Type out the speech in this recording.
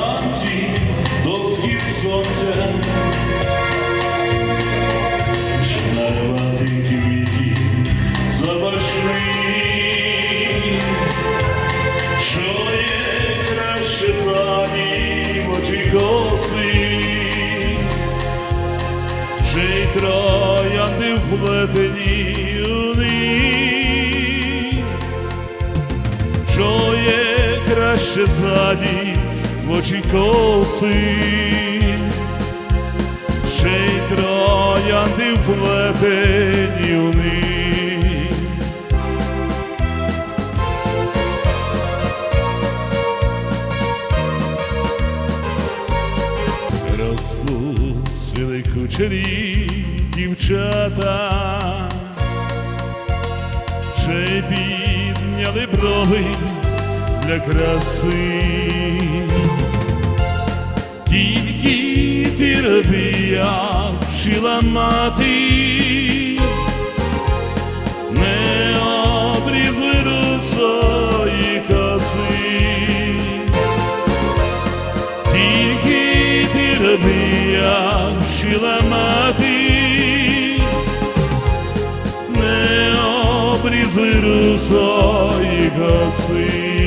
вранці до схід сонця, щоб нарвати квіті запашні, що є краще знані в очі коси, ще й троянди вплетені у що є краще знані Розпустили кучері дівчата, ще й підняли брови для краси. Ти роби, як вчила мати, не обрізли русої коси. Тільки ти роби, як вчила мати, не обрізуй русої коси.